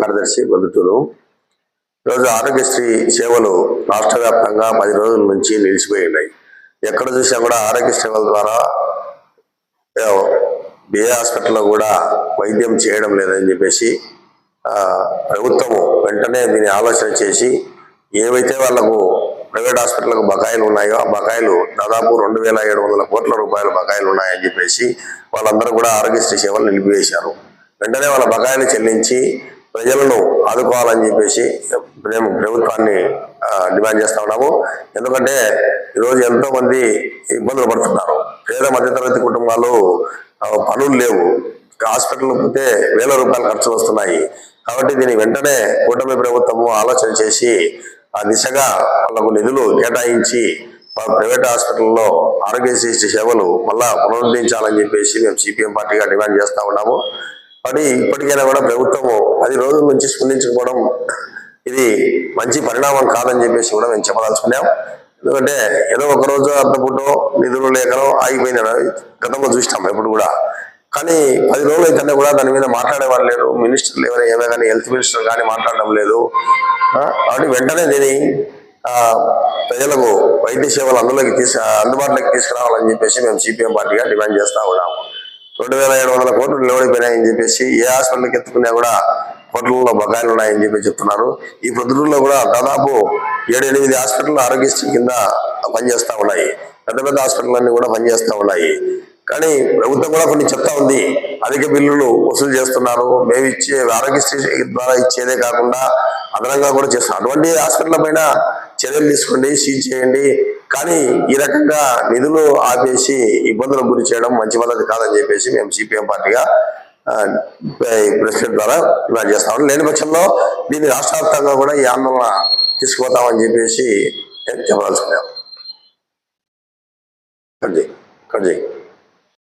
కార్యదర్శి బదుటూరు. ఈరోజు ఆరోగ్యశ్రీ సేవలు రాష్ట్ర వ్యాప్తంగా పది రోజుల నుంచి నిలిచిపోయి ఉన్నాయి ఎక్కడ చూసినా కూడా ఆరోగ్య సేవల ద్వారా ఏ, హాస్పిటల్లో కూడా వైద్యం చేయడం లేదని చెప్పేసి ప్రభుత్వము వెంటనే దీన్ని ఆలోచన చేసి ఏవైతే వాళ్ళకు ప్రైవేట్ హాస్పిటల్కు బకాయిలు ఉన్నాయో ఆ బకాయిలు దాదాపు రెండు వేల ఏడు వందల కోట్ల రూపాయల బకాయిలు ఉన్నాయని చెప్పేసి వాళ్ళందరూ కూడా ఆరోగ్యశ్రీ సేవలు నిలిపివేశారు. వెంటనే వాళ్ళ బకాయిని చెల్లించి ప్రజలను ఆదుకోవాలని చెప్పేసి మేము ప్రభుత్వాన్ని డిమాండ్ చేస్తా ఉన్నాము. ఎందుకంటే ఈరోజు ఎంతో మంది ఇబ్బందులు పడుతున్నారు. పేద మధ్యతరగతి కుటుంబాలు పనులు లేవు. హాస్పిటల్ పోతే వేల రూపాయలు ఖర్చు వస్తున్నాయి. కాబట్టి దీన్ని వెంటనే కూటమి ప్రభుత్వము ఆలోచన చేసి ఆ దిశగా వాళ్ళకు నిధులు కేటాయించి ప్రైవేట్ హాస్పిటల్లో ఆరోగ్యశ్రీ సేవలు మళ్ళా పునరుద్ధరించాలని చెప్పేసి మేము సిపిఎం పార్టీగా డిమాండ్ చేస్తూ ఉన్నాము. మరి ఇప్పటికైనా కూడా ప్రభుత్వము పది రోజుల నుంచి స్పందించకపోవడం ఇది మంచి పరిణామం కాదని చెప్పేసి కూడా మేము చెప్పదలుచుకున్నాం. ఎందుకంటే ఏదో ఒక రోజు అర్ధపుటో నిధులు లేకనో ఆగిపోయిన గతంలో చూసినాం ఎప్పుడు కూడా. కానీ పది రోజులు అయితే కూడా దాని మీద మాట్లాడేవారు లేరు మినిస్టర్లు ఎవరైనా ఏమే కానీ హెల్త్ మినిస్టర్ కానీ మాట్లాడడం లేదు. కాబట్టి వెంటనే దీని ప్రజలకు వైద్య సేవలు అందులోకి తీసు అందుబాటులోకి తీసుకురావాలని చెప్పేసి మేము సిపిఎం పార్టీగా డిమాండ్ చేస్తా ఉన్నాము. రెండు వేల ఏడు వందల కోట్లు నిలబడిపోయినాయని చెప్పేసి ఏ హాస్పిటల్కి ఎత్తుకున్నా కూడా కోట్లలో బకాయిలు ఉన్నాయని చెప్పి చెప్తున్నారు. ఈ ప్రొద్దుటూరులో కూడా దాదాపు ఏడు ఎనిమిది హాస్పిటల్ ఆరోగ్యశ్రీ కింద పనిచేస్తూ ఉన్నాయి. పెద్ద పెద్ద హాస్పిటల్ కూడా పనిచేస్తూ ఉన్నాయి. కానీ ప్రభుత్వం కూడా కొన్ని చెప్తా ఉంది. అధిక బిల్లులు వసూలు చేస్తున్నారు. మేము ఇచ్చే ఆరోగ్యశ్రీ ద్వారా ఇచ్చేదే కాకుండా అదనంగా కూడా చేస్తున్నాం అటువంటి హాస్పిటల్ పైన చర్యలు తీసుకోండి సీజ్ చేయండి. కానీ ఈ రకంగా నిధులు ఆపేసి ఇబ్బందులకు గురి చేయడం మంచి పద్ధతి కాదని చెప్పేసి మేము సిపిఎం పార్టీగా ప్రెసిడెంట్ ద్వారా డిమాండ్ చేస్తాం లేని పక్షంలో దీన్ని రాష్ట్ర కూడా ఈ ఆందోళన తీసుకుపోతామని చెప్పేసి చెప్పదలుచుకున్నాం. కట్ చేయి కట్ చేయి.